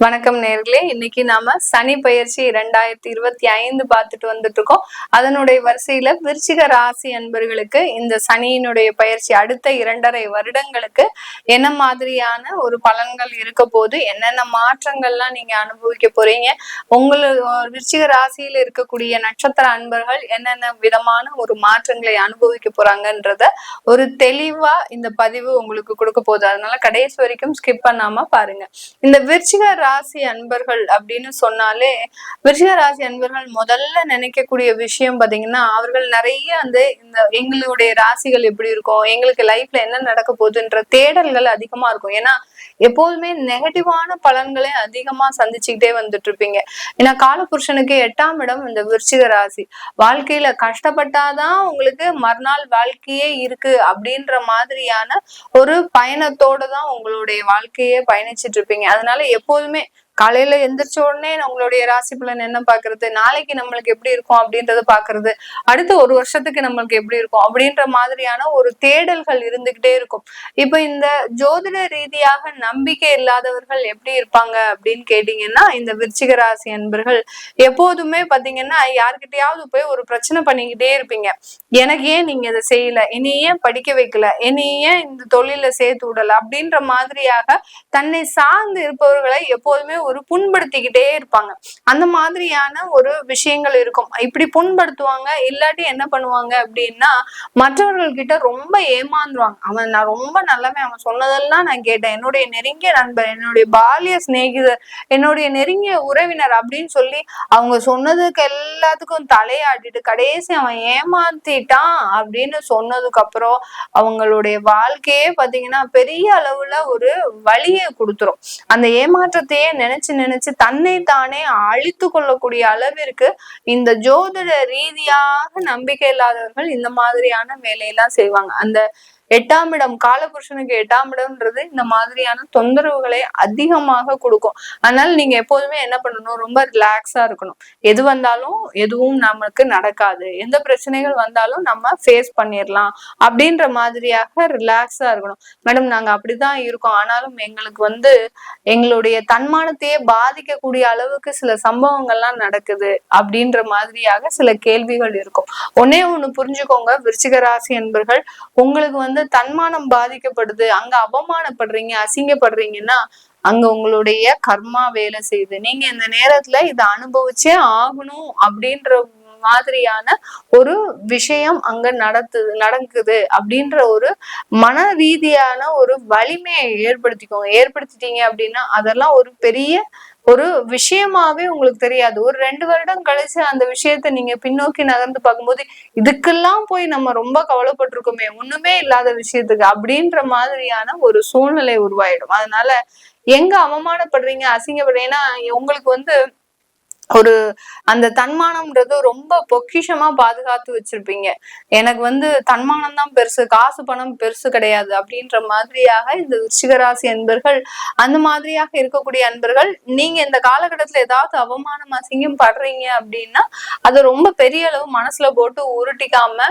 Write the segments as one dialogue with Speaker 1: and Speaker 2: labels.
Speaker 1: வணக்கம் நேர்களே. இன்னைக்கு நாம சனி பயிற்சி இரண்டாயிரத்தி இருபத்தி ஐந்து பார்த்துட்டு வந்துட்டு இருக்கோம் அதனுடைய வரிசையில விருச்சிக ராசி அன்பர்களுக்கு இந்த சனியினுடைய பயிற்சி அடுத்த இரண்டரை வருடங்களுக்கு என்ன மாதிரியான ஒரு பலன்கள் இருக்க போது என்னென்ன மாற்றங்கள்லாம் நீங்க அனுபவிக்க போறீங்க? உங்களுக்கு விருச்சிக ராசியில இருக்கக்கூடிய நட்சத்திர அன்பர்கள் என்னென்ன விதமான ஒரு மாற்றங்களை அனுபவிக்க போறாங்கன்றத ஒரு தெளிவா இந்த பதிவு உங்களுக்கு கொடுக்க போகுது. அதனால கடைசி வரைக்கும் ஸ்கிப் பண்ணாம பாருங்க. இந்த விருச்சிக ராசி அன்பர்கள் அப்படின்னு சொன்னாலே விருச்சிக ராசி அன்பர்கள் முதல்ல நினைக்கக்கூடிய விஷயம் பாத்தீங்கன்னா அவர்கள் நிறைய வந்து இந்த எங்களுடைய ராசிகள் எப்படி இருக்கும் எங்களுக்கு லைஃப்ல என்ன நடக்க போகுதுன்ற தேடல்கள் அதிகமா இருக்கும். ஏன்னா எப்போதுமே நெகட்டிவான பலன்களை அதிகமா சந்திச்சுக்கிட்டே வந்துட்டு இருப்பீங்க ஏன்னா காலபுருஷனுக்கு எட்டாம் இடம் இந்த விருச்சிக ராசி. வாழ்க்கையில கஷ்டப்பட்டாதான் உங்களுக்கு மறுநாள் வாழ்க்கையே இருக்கு அப்படின்ற மாதிரியான ஒரு பயணத்தோட தான் உங்களுடைய வாழ்க்கையே பயணிச்சிட்டு இருப்பீங்க அதனால எப்போதுமே காலையில எந்திரிச்ச உடனே உங்களுடைய ராசி பலன் என்ன பாக்குறது? நாளைக்கு நம்மளுக்கு எப்படி இருக்கும் அப்படின்றத பாக்குறது. அடுத்த ஒரு வருஷத்துக்கு நம்மளுக்கு எப்படி இருக்கும்? அப்படின்ற மாதிரியான ஒரு தேடல்கள் இருந்துகிட்டே இருக்கும். இப்ப இந்த ஜோதிட ரீதியாக நம்பிக்கை இல்லாதவர்கள் எப்படி இருப்பாங்க அப்படின்னு கேட்டீங்கன்னா இந்த விருச்சிக ராசி அன்பர்கள் எப்போதுமே பாத்தீங்கன்னா யாருக்கிட்டையாவது போய் ஒரு பிரச்சனை பண்ணிக்கிட்டே இருப்பீங்க. எனக்கு ஏன் நீங்க இதை செய்யல? இனி ஏன் படிக்க வைக்கல? இனி ஏன் இந்த தொழில சேர்த்து விடல? அப்படின்ற மாதிரியாக தன்னை சார்ந்து இருப்பவர்களை எப்போதுமே ஒரு புண்படுத்திக்கிட்டே இருப்பாங்க. அந்த மாதிரியான ஒரு விஷயங்கள் இருக்கும். இப்படி புண்படுத்துவாங்க இல்லாட்டி என்ன பண்ணுவாங்க அப்படின்னா மற்றவர்கள் கிட்ட ரொம்ப ஏமாந்துருவாங்க. அவன் நான் ரொம்ப நல்லவன் அவன் சொன்னதெல்லாம் நான் கேட்டேன். என்னுடைய நெருங்கிய நண்பர் என்னுடைய பாலிய சிநேகிதர் என்னுடைய நெருங்கிய உறவினர் அப்படின்னு சொல்லி அவங்க சொன்னதுக்கு எல்லாத்துக்கும் தலையாட்டிட்டு கடைசி அவன் ஏமாத்திட்டான் அப்படின்னு சொன்னதுக்கு அப்புறம் அவங்களுடைய வாழ்க்கையே பாத்தீங்கன்னா பெரிய அளவுல ஒரு வழியை கொடுத்துரும். அந்த ஏமாற்றத்தையே நினைச்சு நினைச்சு நினைச்சு தன்னை தானே அழித்து கொள்ளக்கூடிய அளவிற்கு இந்த ஜோதிட ரீதியாக நம்பிக்கை இல்லாதவர்கள் இந்த மாதிரியான வேலையெல்லாம் செய்வாங்க. அந்த எட்டாம் இடம் காலபுருஷனுக்கு எட்டாம் இடம்ன்றது இந்த மாதிரியான தொந்தரவுகளை அதிகமாக கொடுக்கும். அதனால நீங்க எப்போதுமே என்ன பண்ணணும்? ரொம்ப ரிலாக்ஸா இருக்கணும். எது வந்தாலும் எதுவும் நமக்கு நடக்காது. எந்த பிரச்சனைகள் வந்தாலும் நம்ம ஃபேஸ் பண்ணிடலாம் அப்படின்ற மாதிரியாக ரிலாக்ஸா இருக்கணும். மேடம் நாங்க அப்படிதான் இருக்கோம். ஆனாலும் எங்களுக்கு வந்து எங்களுடைய தன்மானத்தையே பாதிக்கக்கூடிய அளவுக்கு சில சம்பவங்கள்லாம் நடக்குது அப்படின்ற மாதிரியாக சில கேள்விகள் இருக்கும். ஒன்னே ஒண்ணு புரிஞ்சுக்கோங்க. விருச்சிக ராசி என்பர்கள் உங்களுக்கு வந்து தன்மானம் பாதிக்கப்படுது அங்க அவமானப்படுறீங்க அசிங்கப்படுறீங்கன்னா அங்க உங்களுடைய கர்மா வேலை செய்யுது. நீங்க இந்த நேரத்துல இதை அனுபவிச்சே ஆகணும் அப்படின்ற மாதிரியான ஒரு விஷயம் அங்க நடத்து நடக்குது அப்படின்ற ஒரு மன ரீதியான ஒரு வலிமையை ஏற்படுத்திக்கோங்க. ஏற்படுத்திட்டீங்க அப்படின்னா அதெல்லாம் ஒரு பெரிய ஒரு விஷயமாவே உங்களுக்கு தெரியாது. ஒரு ரெண்டு வருடம் கழிச்சு அந்த விஷயத்த நீங்க பின்னோக்கி நகர்ந்து பார்க்கும்போது இதுக்கெல்லாம் போய் நம்ம ரொம்ப கவலைப்பட்டிருக்கோமே ஒண்ணுமே இல்லாத விஷயத்துக்கு அப்படின்ற மாதிரியான ஒரு சூழ்நிலை உருவாயிடும். அதனால எங்க அவமானப்படுறீங்க அசிங்கப்படுறீங்க ஏன்னா உங்களுக்கு வந்து ஒரு அந்த தன்மானம்ன்றது ரொம்ப பொக்கிஷமா பாதுகாத்து வச்சிருப்பீங்க. எனக்கு வந்து தன்மானம் தான் பெருசு காசு பணம் பெருசு கிடையாது அப்படின்ற மாதிரியாக இந்த விருச்சிகராசி அன்பர்கள் அந்த மாதிரியாக இருக்கக்கூடிய அன்பர்கள் நீங்க இந்த காலகட்டத்துல ஏதாவது அவமானம் அசிங்கம் படுறீங்க அப்படின்னா அதை ரொம்ப பெரிய அளவு மனசுல போட்டு உருட்டிக்காம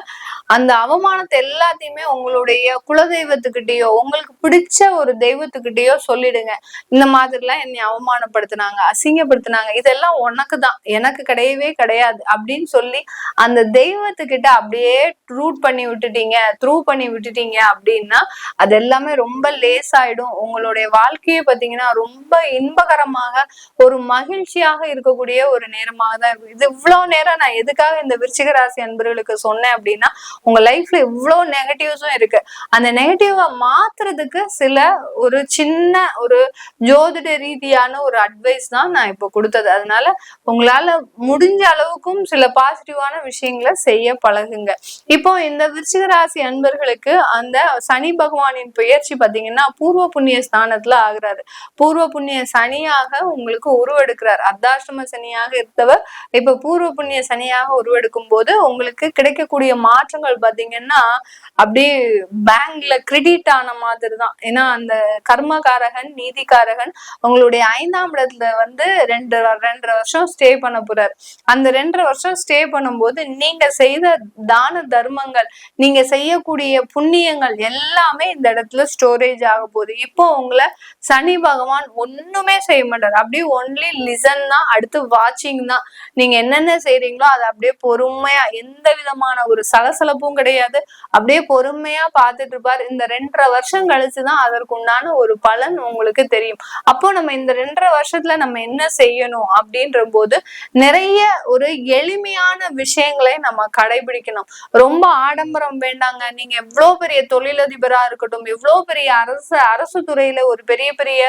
Speaker 1: அந்த அவமானத்தை எல்லாத்தையுமே உங்களுடைய குலதெய்வத்துக்கிட்டயோ உங்களுக்கு பிடிச்ச ஒரு தெய்வத்துக்கிட்டயோ சொல்லிடுங்க. இந்த மாதிரிலாம் என்னை அவமானப்படுத்தினாங்க அசிங்கப்படுத்தினாங்க இதெல்லாம் ஒன்னா எனக்கு தான் எனக்கு கிடையவே கிடையாது அப்படின்னு சொல்லி அந்த தெய்வத்துக்கிட்ட அப்படியே ரூட் பண்ணி விட்டுட்டீங்க த்ரூ பண்ணி விட்டுட்டீங்க அப்படின்னா அது எல்லாமே ரொம்ப லேஸ் ஆயிடும். உங்களுடைய வாழ்க்கையை பார்த்தீங்கன்னா ரொம்ப இன்பகரமாக ஒரு மகிழ்ச்சியாக இருக்கக்கூடிய ஒரு நேரமாக தான் இருக்கும். இது இவ்வளவு நேரம் நான் எதுக்காக இந்த விருச்சிக ராசி அன்பர்களுக்கு சொன்னேன் அப்படின்னா உங்க லைஃப்ல இவ்வளவு நெகட்டிவ்ஸும் இருக்கு. அந்த நெகட்டிவை மாத்துறதுக்கு சில ஒரு சின்ன ஒரு ஜோதிட ரீதியான ஒரு அட்வைஸ் தான் நான் இப்போ கொடுத்தது. அதனால உங்களால முடிஞ்ச அளவுக்கும் சில பாசிட்டிவான விஷயங்களை செய்ய பழகுங்க. இப்போ இந்த விருச்சிக ராசி அன்பர்களுக்கு அந்த சனி பகவானின் பெயர்ச்சி பாத்தீங்கன்னா பூர்வ புண்ணிய ஸ்தானத்துல ஆகுறாரு. பூர்வ புண்ணிய சனியாக உங்களுக்கு உருவெடுக்கிறார். அர்த்தாஷ்டம சனியாக இருந்தவர் இப்ப பூர்வ புண்ணிய சனியாக உருவெடுக்கும் போது உங்களுக்கு கிடைக்கக்கூடிய மாற்றங்கள் பாத்தீங்கன்னா அப்படியே பேங்க்ல கிரெடிட் ஆன மாதிரி தான் ஏன்னா அந்த கர்மகாரகன் நீதிகாரகன் உங்களுடைய ஐந்தாம் இடத்துல வந்து ரெண்டு ரெண்டரை வருஷம் வருஷம் ஸ்டே பண்ண போறார். அந்த ரெண்டரை வருஷம் ஸ்டே பண்ணும்போது நீங்க செய்த தான தர்மங்கள் நீங்க செய்யக்கூடிய புண்ணியங்கள் எல்லாமே இந்த இடத்துல ஸ்டோரேஜ் ஆக போகுது. இப்போ உங்களை சனி பகவான் ஒண்ணுமே செய்ய மாட்டார். அப்படியே ஒன்லி லிசன் தான் அடுத்து வாட்சிங் தான். நீங்க என்னென்ன செய்றீங்களோ அதை அப்படியே பொறுமையா எந்த விதமான ஒரு சலசலப்பும் கிடையாது. அப்படியே பொறுமையா பார்த்துட்டு இருப்பார். இந்த ரெண்டரை வருஷம் கழிச்சுதான் அதற்கு உண்டான ஒரு பலன் உங்களுக்கு தெரியும். அப்போ நம்ம இந்த ரெண்டரை வருஷத்துல நம்ம என்ன செய்யணும் அப்படின்ற போது நிறைய ஒரு எளிமையான விஷயங்களை நம்ம கடைபிடிக்கணும். ரொம்ப ஆடம்பரம் வேண்டாங்க. நீங்க எவ்வளவு பெரிய தொழிலதிபரா இருக்கட்டும் எவ்வளவு பெரிய அரசு அரசு துறையில ஒரு பெரிய பெரிய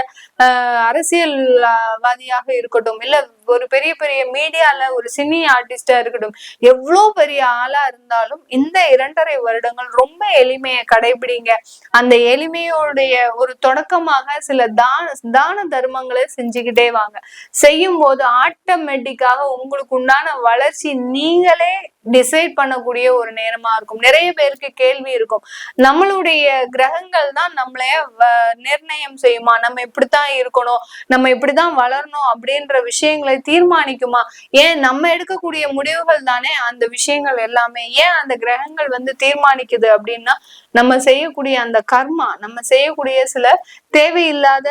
Speaker 1: அரசியல்வாதியாக இருக்கட்டும் இல்ல ஒரு பெரிய பெரிய மீடியால ஒரு சினி ஆர்டிஸ்டா இருக்கட்டும் எவ்வளவு பெரிய ஆளா இருந்தாலும் இந்த இரண்டரை வருடங்கள் ரொம்ப எளிமையை கடைபிடிங்க. அந்த எளிமையோடைய ஒரு தொடக்கமாக சில தான தான தர்மங்களை செஞ்சுக்கிட்டே வாங்க. செய்யும் போது ஆட்டோமேட்டிக்காக உங்களுக்கு உண்டான வளர்ச்சி நீங்களே டிசைட் பண்ணக்கூடிய ஒரு நேரமா இருக்கும். நிறைய பேருக்கு கேள்வி இருக்கும். நம்மளுடைய கிரகங்கள் தான் நம்மளைய நிர்ணயம் செய்யுமா? நம்ம இப்படித்தான் இருக்கணும். நம்ம இப்படிதான் வளரணும் அப்படின்ற விஷயங்களை தீர்மானிக்குமா? ஏன் நம்ம எடுக்கக்கூடிய முடிவுகள் தானே அந்த விஷயங்கள் எல்லாமே? ஏன் அந்த கிரகங்கள் வந்து தீர்மானிக்குது அப்படின்னா நம்ம செய்யக்கூடிய அந்த கர்மா நம்ம செய்யக்கூடிய சில தேவையில்லாத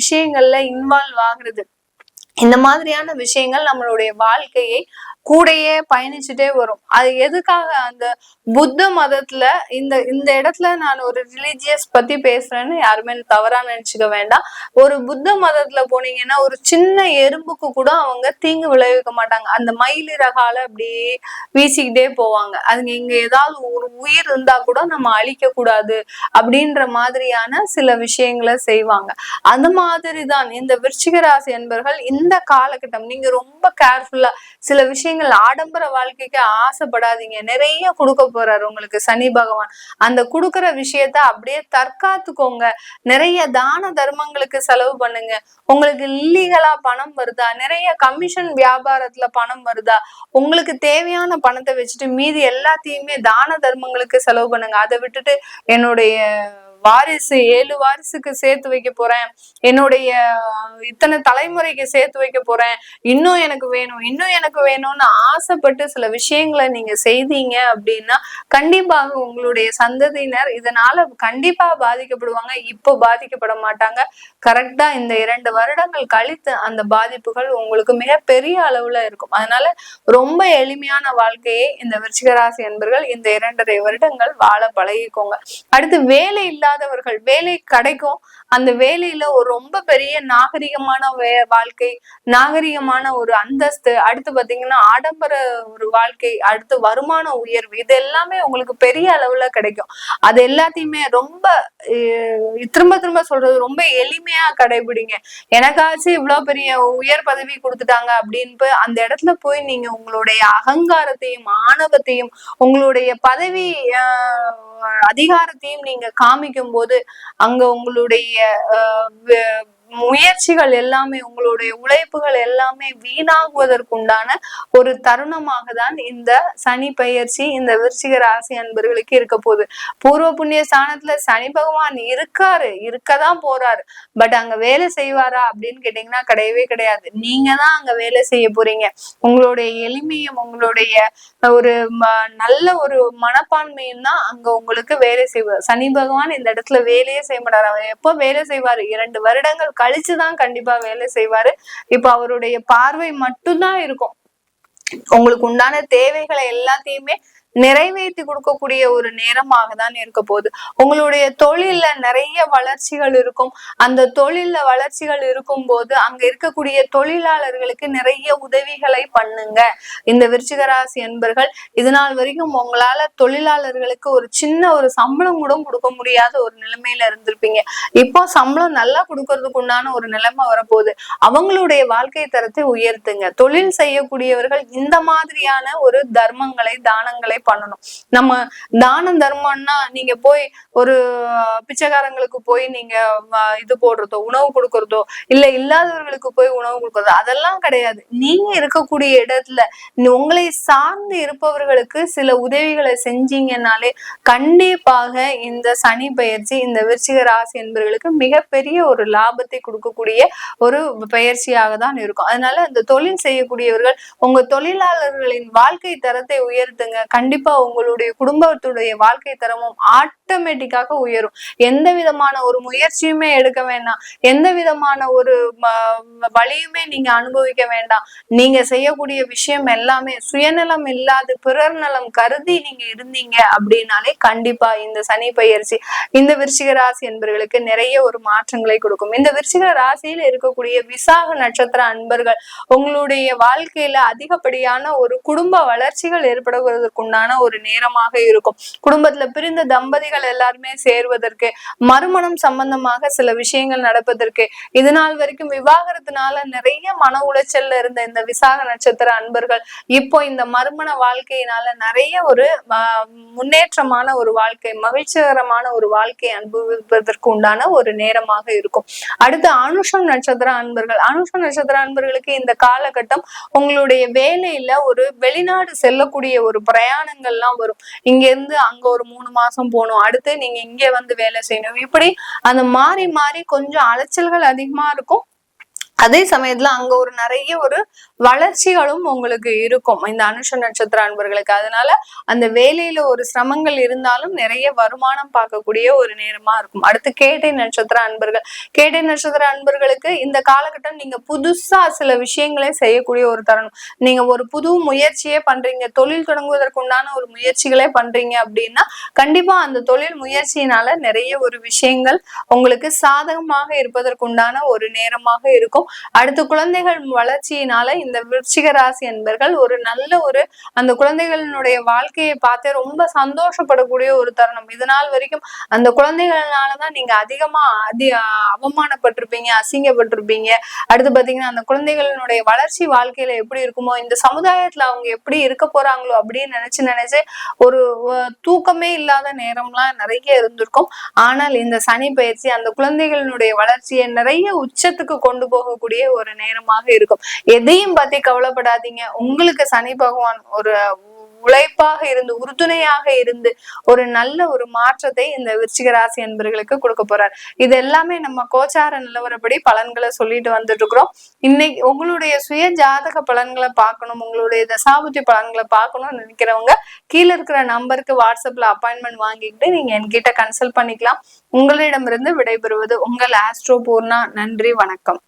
Speaker 1: விஷயங்கள்ல இன்வால்வ் ஆகுறது. இந்த மாதிரியான விஷயங்கள் நம்மளுடைய வாழ்க்கையை கூடயே பயணிச்சுட்டே வரும். அது எதுக்காக அந்த புத்த மதத்துல இந்த இந்த இடத்துல நான் ஒரு ரிலீஜியஸ் பத்தி பேசுறேன்னு யாருமே தவறா நினைச்சுக்க வேண்டாம். ஒரு புத்த மதத்துல போனீங்கன்னா ஒரு சின்ன எறும்புக்கு கூட அவங்க தீங்கு விளைவிக்க மாட்டாங்க. அந்த மயிலிறகால அப்படியே வீசிக்கிட்டே போவாங்க. அதுங்க இங்க ஏதாவது ஒரு உயிர் இருந்தா கூட நம்ம அழிக்க கூடாது அப்படின்ற மாதிரியான சில விஷயங்களை செய்வாங்க. அந்த மாதிரி தான் இந்த விருச்சிக ராசி என்பவர்கள் இந்த காலகட்டம் நீங்க ரொம்ப கேர்ஃபுல்லா சில விஷயங்கள் ஆடம்பர வாழ்க்கைக்கு ஆசைப்படாதீங்க. நிறைய கொடுக்க போறாரு உங்களுக்கு சனி பகவான். அந்த கொடுக்குற விஷயத்த அப்படியே தற்காத்துக்கோங்க. நிறைய தான தர்மங்களுக்கு செலவு பண்ணுங்க. உங்களுக்கு இல்லீகலா பணம் வருதா? நிறைய கமிஷன் வியாபாரத்துல பணம் வருதா? உங்களுக்கு தேவையான பணத்தை வச்சுட்டு மீதி எல்லாத்தையுமே தான தர்மங்களுக்கு செலவு பண்ணுங்க. அதை விட்டுட்டு என்னுடைய வாரிசு ஏழு வாரிசுக்கு சேர்த்து வைக்க போறேன். என்னுடைய இத்தனை தலைமுறைக்கு சேர்த்து வைக்க போறேன். இன்னும் எனக்கு வேணும் இன்னும் எனக்கு வேணும்னு ஆசைப்பட்டு சில விஷயங்களை நீங்க செய்தீங்க அப்படின்னா கண்டிப்பாக உங்களுடைய சந்ததியினர் இதனால கண்டிப்பா பாதிக்கப்படுவாங்க. இப்போ பாதிக்கப்பட மாட்டாங்க. கரெக்டா இந்த இரண்டு வருடங்கள் கழித்து அந்த பாதிப்புகள் உங்களுக்கு மிகப்பெரிய அளவுல இருக்கும். அதனால ரொம்ப எளிமையான வாழ்க்கையை இந்த விருச்சிகராசி என்பர்கள் இந்த இரண்டரை வருடங்கள் வாழ பழகிக்கோங்க. அடுத்து வேலை இல்லாதவர்கள் வேலை கிடைக்கும். அந்த வேலையில ஒரு ரொம்ப பெரிய நாகரிகமான வே வாழ்க்கை நாகரிகமான ஒரு அந்தஸ்து அடுத்து பாத்தீங்கன்னா ஆடம்பர ஒரு வாழ்க்கை அடுத்து வருமான உயர்வு இது எல்லாமே உங்களுக்கு பெரிய அளவுல கிடைக்கும். அது எல்லாத்தையுமே ரொம்ப திரும்ப திரும்ப சொல்றது ரொம்ப எளிமையா கடைபிடிங்க. எனக்காச்சும் இவ்வளவு பெரிய உயர் பதவி கொடுத்துட்டாங்க அப்படின்னு அந்த இடத்துல போய் நீங்க உங்களுடைய அகங்காரத்தையும் ஆணவத்தையும் உங்களுடைய பதவி அதிகாரத்தையும் நீங்க காமிக்கும் போது அங்க உங்களுடைய uh, முயற்சிகள் எல்லாமே உங்களுடைய உழைப்புகள் எல்லாமே வீணாகுவதற்குண்டான ஒரு தருணமாக தான் இந்த சனி பெயர்ச்சி இந்த விருச்சிக ராசி அன்பர்களுக்கு இருக்க போகுது. பூர்வ புண்ணிய ஸ்தானத்துல சனி பகவான் இருக்காரு இருக்கதான் போறாரு. பட் அங்க வேலை செய்வாரா அப்படின்னு கேட்டீங்கன்னா கிடையவே கிடையாது. நீங்க தான் அங்க வேலை செய்ய போறீங்க. உங்களுடைய எளிமையும் உங்களுடைய ஒரு ம- நல்ல ஒரு மனப்பான்மையும் தான் அங்க உங்களுக்கு வேலை செய்வார் சனி பகவான் இந்த இடத்துல வேலையே செய்ய மாட்டார். அவர் எப்போ வேலை செய்வாரு? இரண்டு வருடங்கள் கழிச்சுதான் கண்டிப்பா வேலை செய்வாரு. இப்ப அவருடைய பார்வை மட்டும்தான் இருக்கும். உங்களுக்கு உண்டான தேவைகளை எல்லாத்தையுமே நிறைவேற்றி கொடுக்கக்கூடிய ஒரு நேரமாக தான் இருக்க போகுது. உங்களுடைய தொழில்ல நிறைய வளர்ச்சிகள் இருக்கும். அந்த தொழில்ல வளர்ச்சிகள் இருக்கும் போது அங்க இருக்கக்கூடிய தொழிலாளர்களுக்கு நிறைய உதவிகளை பண்ணுங்க. இந்த விருச்சிகராசி என்பர்கள் இது நாள் வரைக்கும் உங்களால தொழிலாளர்களுக்கு ஒரு சின்ன ஒரு சம்பளம் கூட கொடுக்க முடியாத ஒரு நிலைமையில இருந்திருப்பீங்க. இப்போ சம்பளம் நல்லா கொடுக்கறதுக்கு உண்டான ஒரு நிலைமை வரப்போகுது. அவங்களுடைய வாழ்க்கை தரத்தை உயர்த்துங்க. தொழில் செய்யக்கூடியவர்கள் இந்த மாதிரியான ஒரு தர்மங்களை தானங்களை பண்ணணும். நம்ம தானம் தர்மம்னா நீங்க போய் ஒரு பிச்சைக்காரங்களுக்கு போய் நீங்க இது போடுறதோ உணவு கொடுக்கறதோ இல்ல இல்லாதவர்களுக்கு போய் உணவு கொடுக்கறதோ அதெல்லாம் கிடையாது. நீங்க இருக்கக்கூடிய இடத்துல உங்களை சார்ந்து இருப்பவர்களுக்கு சில உதவிகளை செஞ்சீங்கன்னாலே கண்டிப்பாக இந்த சனி பயிற்சி இந்த விருச்சிக ராசி என்பவர்களுக்கு மிகப்பெரிய ஒரு லாபத்தை கொடுக்கக்கூடிய ஒரு பயிற்சியாக தான் இருக்கும். அதனால இந்த தொழில் செய்யக்கூடியவர்கள் உங்க தொழிலாளர்களின் வாழ்க்கை தரத்தை உயர்த்துங்க. கண்டிப்பா உங்களுடைய குடும்பத்துடைய வாழ்க்கை தரமும் ஆட்டோமேட்டிக்காக உயரும். எந்த விதமான ஒரு முயற்சியுமே எடுக்க வேண்டாம். எந்த விதமான ஒரு வழியுமே நீங்க அனுபவிக்க வேண்டாம். நீங்க செய்யக்கூடிய விஷயம் எல்லாமே சுயநலம் இல்லாது பிறர் நலம் கருதி நீங்க இருந்தீங்க அப்படின்னாலே கண்டிப்பா இந்த சனி பயிற்சி இந்த விருச்சிக ராசி என்பவர்களுக்கு நிறைய ஒரு மாற்றங்களை கொடுக்கும். இந்த விருச்சிக ராசியில இருக்கக்கூடிய விசாக நட்சத்திர அன்பர்கள் உங்களுடைய வாழ்க்கையில அதிகப்படியான ஒரு குடும்ப வளர்ச்சிகள் ஏற்படுவதற்குண்டான ஒரு நேரமாக இருக்கும். குடும்பத்துல பிரிந்த தம்பதிகள் எல்லாருமே சேர்வதற்கு மறுமணம் சம்பந்தமாக சில விஷயங்கள் நடப்பதற்கு இது நாள் வரைக்கும் விவாகரத்தினால நிறைய மன உளைச்சல்ல இருந்த இந்த விசாக நட்சத்திர அன்பர்கள் இப்போ இந்த மறுமண வாழ்க்கையினால நிறைய ஒரு முன்னேற்றமான ஒரு வாழ்க்கை மகிழ்ச்சிகரமான ஒரு வாழ்க்கையை அனுபவிப்பதற்கு உண்டான ஒரு நேரமாக இருக்கும். அடுத்து அனுஷம் நட்சத்திர அன்பர்கள். அனுஷம் நட்சத்திர அன்பர்களுக்கு இந்த காலகட்டம் உங்களுடைய வேலையில ஒரு வெளிநாடு செல்லக்கூடிய ஒரு பிரயாணங்கள்லாம் வரும். இங்க இருந்து அங்க ஒரு மூணு மாசம் போகணும். அடுத்து நீங்க இங்கே வந்து வேலை செய்யணும். இப்படி அந்த மாறி மாறி கொஞ்சம் அலைச்சல்கள் அதிகமா இருக்கும். அதே சமயத்துல அங்க ஒரு நிறைய ஒரு வளர்ச்சிகளும் உங்களுக்கு இருக்கும். இந்த அனுஷ நட்சத்திர அன்பர்களுக்கு. அதனால அந்த வேலையில ஒரு சிரமங்கள் இருந்தாலும் நிறைய வருமானம் பார்க்கக்கூடிய ஒரு நேரமா இருக்கும். அடுத்து கேட்டை நட்சத்திர அன்பர்கள். கேட்டை நட்சத்திர அன்பர்களுக்கு இந்த காலகட்டம் நீங்க புதுசா சில விஷயங்களை செய்யக்கூடிய ஒரு தருணம். நீங்க ஒரு புது முயற்சியே பண்றீங்க. தொழில் தொடங்குவதற்கு உண்டான ஒரு முயற்சிகளே பண்றீங்க அப்படின்னா கண்டிப்பா அந்த தொழில் முயற்சியினால நிறைய ஒரு விஷயங்கள் உங்களுக்கு சாதகமாக இருப்பதற்குண்டான ஒரு நேரமாக இருக்கும். அடுத்து குழந்தைகள் வளர்ச்சியினால இந்த விருச்சிக ராசி என்பர்கள் ஒரு நல்ல ஒரு அந்த குழந்தைகளினுடைய வாழ்க்கையை பார்த்து ரொம்ப சந்தோஷப்படக்கூடிய ஒரு தருணம். இது நாள் வரைக்கும் அந்த குழந்தைகள்னாலதான் நீங்க அதிகமா அதி அவமானப்பட்டிருப்பீங்க அசிங்கப்பட்டிருப்பீங்க. அடுத்து பாத்தீங்கன்னா அந்த குழந்தைகளினுடைய வளர்ச்சி வாழ்க்கையில எப்படி இருக்குமோ இந்த சமுதாயத்துல அவங்க எப்படி இருக்க போறாங்களோ அப்படின்னு நினைச்சு நினைச்சு ஒரு தூக்கமே இல்லாத நேரம்லாம் நிறைய இருந்திருக்கும். ஆனால் இந்த சனி பயிற்சி அந்த குழந்தைகளினுடைய வளர்ச்சியை நிறைய உச்சத்துக்கு கொண்டு இருக்கக்கூடிய ஒரு நேரமாக இருக்கும். எதையும் பத்தி கவலைப்படாதீங்க. உங்களுக்கு சனி பகவான் ஒரு உழைப்பாக இருந்து உறுதுணையாக இருந்து ஒரு நல்ல ஒரு மாற்றத்தை இந்த விருச்சிக ராசி என்பர்களுக்கு கொடுக்க போறார். இது எல்லாமே நம்ம கோச்சார நிலவரப்படி பலன்களை சொல்லிட்டு வந்துட்டு இருக்கிறோம் இன்னைக்கு உங்களுடைய சுய ஜாதக பலன்களை பார்க்கணும் உங்களுடைய தசாபுத்தி பலன்களை பார்க்கணும்னு நினைக்கிறவங்க கீழே இருக்கிற நம்பருக்கு வாட்ஸ்அப்ல அப்பாயின்மெண்ட் வாங்கிக்கிட்டு நீங்க என்கிட்ட கன்சல்ட் பண்ணிக்கலாம். உங்களிடமிருந்து விடைபெறுவது உங்கள் ஆஸ்ட்ரோ பூர்ணா. நன்றி வணக்கம்.